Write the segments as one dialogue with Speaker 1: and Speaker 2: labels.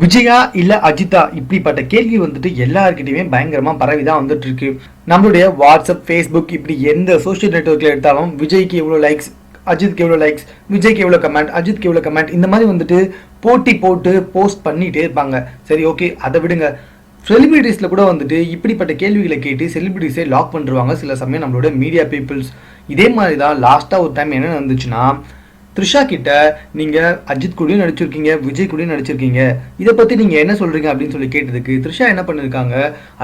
Speaker 1: விஜயா இல்லை அஜிதா இப்படிப்பட்ட கேள்வி வந்துட்டு எல்லாருக்கிட்டையுமே பயங்கரமாக பரவி தான் வந்துட்டு இருக்கு நம்மளுடைய வாட்ஸ்அப் ஃபேஸ்புக் இப்படி எந்த சோஷியல் நெட்ஒர்க்கில் எடுத்தாலும் விஜய்க்கு எவ்வளோ லைக்ஸ் அஜித்க்கு எவ்வளோ லைக்ஸ் விஜய்க்கு எவ்வளோ கமெண்ட் அஜித்க்கு எவ்வளோ கமெண்ட் இந்த மாதிரி வந்துட்டு போட்டி போட்டு போஸ்ட் பண்ணிகிட்டே இருப்பாங்க. சரி ஓகே அதை விடுங்க. செலிபிரிட்டிஸில் கூட வந்துட்டு இப்படிப்பட்ட கேள்விகளை கேட்டு செலிபிரிட்டிஸே லாக் பண்ணிருவாங்க சில சமயம் நம்மளோட மீடியா பீப்புள்ஸ் இதே மாதிரி தான் லாஸ்ட்டாக ஒரு டைம் என்ன நடந்துச்சுன்னா த்ரிஷா கிட்ட நீங்க அஜித் கூடயும் நடிச்சிருக்கீங்க விஜய் கூடயும் நடிச்சிருக்கீங்க. இதை பத்தி நீங்க என்ன சொல்றீங்க அப்படின்னு சொல்லி கேட்டதுக்கு த்ரிஷா என்ன பண்ணிருக்காங்க?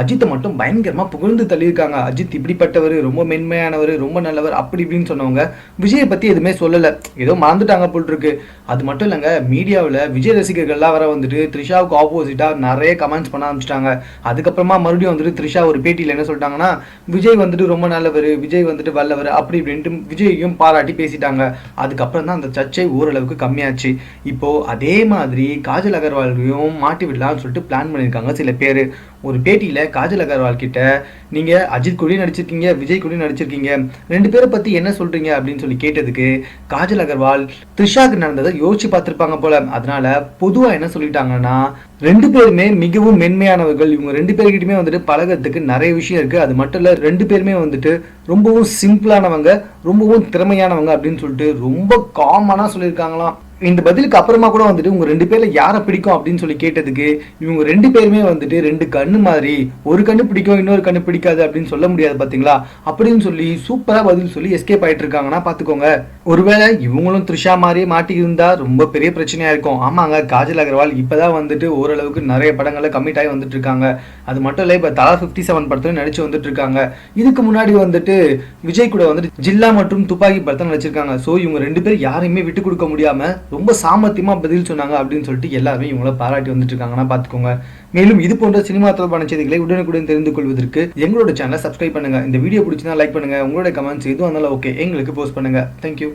Speaker 1: அஜித்தை மட்டும் பயங்கரமா புகழ்ந்து தள்ளியிருக்காங்க. அஜித் இப்படிப்பட்டவர் ரொம்ப மென்மையானவர் ரொம்ப நல்லவர் அப்படி இப்படின்னு சொன்னவங்க விஜயை பத்தி எதுவுமே சொல்லல. ஏதோ மறந்துட்டாங்க போல் இருக்கு. அது மட்டும் இல்லைங்க மீடியாவில் விஜய் ரசிகர்கள்லாம் வர வந்துட்டு த்ரிஷாவுக்கு ஆப்போசிட்டாக நிறைய கமெண்ட்ஸ் பண்ண ஆரம்பிச்சிட்டாங்க. அதுக்கப்புறமா மறுபடியும் வந்துட்டு த்ரிஷா ஒரு பேட்டியில் என்ன சொல்லிட்டாங்கன்னா விஜய் வந்துட்டு ரொம்ப நல்லவர் விஜய் வந்துட்டு வல்லவர் அப்படி இப்படின்ட்டு விஜயையும் பாராட்டி பேசிட்டாங்க. அதுக்கப்புறம் தான் அந்த சர்ச்சை ஓரளவுக்கு கம்மியாச்சு. இப்போ அதே மாதிரி காஜல் அகர்வாலையும் மாட்டி விடலாம்னு சொல்லிட்டு பிளான் பண்ணியிருக்காங்க சில பேர். ஒரு பேட்டியில காஜல் அகர்வால் கிட்ட நீங்க அஜித் கூடயும் நடிச்சிருக்கீங்க விஜய் கூடயும் நடிச்சிருக்கீங்க ரெண்டு பேரை பத்தி என்ன சொல்றீங்க அப்படின்னு சொல்லி கேட்டதுக்கு காஜல் அகர்வால் த்ரிஷாக்கு நடந்ததை யோசிச்சு பார்த்திருப்பாங்க போல. அதனால பொதுவா என்ன சொல்லிட்டாங்கன்னா ரெண்டு பேருமே மிகவும் மென்மையானவர்கள். இவங்க ரெண்டு பேர்கிட்டயுமே வந்துட்டு பழகிறதுக்கு நிறைய விஷயம் இருக்கு. அது மட்டும் இல்ல ரெண்டு பேருமே வந்துட்டு ரொம்பவும் சிம்பிளானவங்க ரொம்பவும் திறமையானவங்க அப்படின்னு சொல்லிட்டு ரொம்ப காமனா சொல்லியிருக்காங்களாம். இந்த பதிலுக்கு அப்புறமா கூட வந்துட்டு உங்க ரெண்டு பேர்ல யாரை பிடிக்கும் அப்படின்னு சொல்லி கேட்டதுக்கு இவங்க ரெண்டு பேருமே வந்துட்டு ரெண்டு கண்ணு மாதிரி ஒரு கண்ணு பிடிக்கும் இன்னொரு கண்ணு பிடிக்காது அப்படின்னு சொல்ல முடியாது பாத்தீங்களா? அப்படின்னு சொல்லி சூப்பரா பதில் சொல்லி எஸ்கேப் ஆயிட்டு இருக்காங்கன்னா பாத்துக்கோங்க. ஒருவேளை இவங்களும் த்ரிஷா மாதிரியே மாட்டியிருந்தா ரொம்ப பெரிய பிரச்சனையா இருக்கும். ஆமாங்க காஜல் அகர்வால் இப்பதான் வந்துட்டு ஓரளவுக்கு நிறைய படங்கள்ல கமிட் ஆகி வந்துட்டு இருக்காங்க. அது மட்டும் இல்ல இப்ப தலா பிப்டி செவன் படத்துல நடிச்சு வந்துட்டு இருக்காங்க. இதுக்கு முன்னாடி வந்துட்டு விஜய் கூட வந்துட்டு ஜில்லா மற்றும் துப்பாக்கி படத்தை நடிச்சிருக்காங்க. சோ இவங்க ரெண்டு பேரும் யாரையுமே விட்டு கொடுக்க முடியாம ரொம்ப சாமர்த்தியமாக பதில் சொன்னாங்க அப்படின்னு சொல்லிட்டு எல்லாருமே இவங்கள பாராட்டி வந்துட்டு இருக்காங்கன்னா பார்த்துக்கோங்க மேலும் இது போன்ற சினிமா தொடர்பான செய்திகளை உடனுக்குடன் தெரிந்து கொள்வதற்கு எங்களோட சேனலை சப்ஸ்கிரைப் பண்ணுங்க. இந்த வீடியோ பிடிச்சினா லைக் பண்ணுங்க. உங்களோட கமெண்ட்ஸ் எதுவும் இருந்தாலும் ஓகே எங்களுக்கு போஸ்ட் பண்ணுங்க. தேங்க்யூ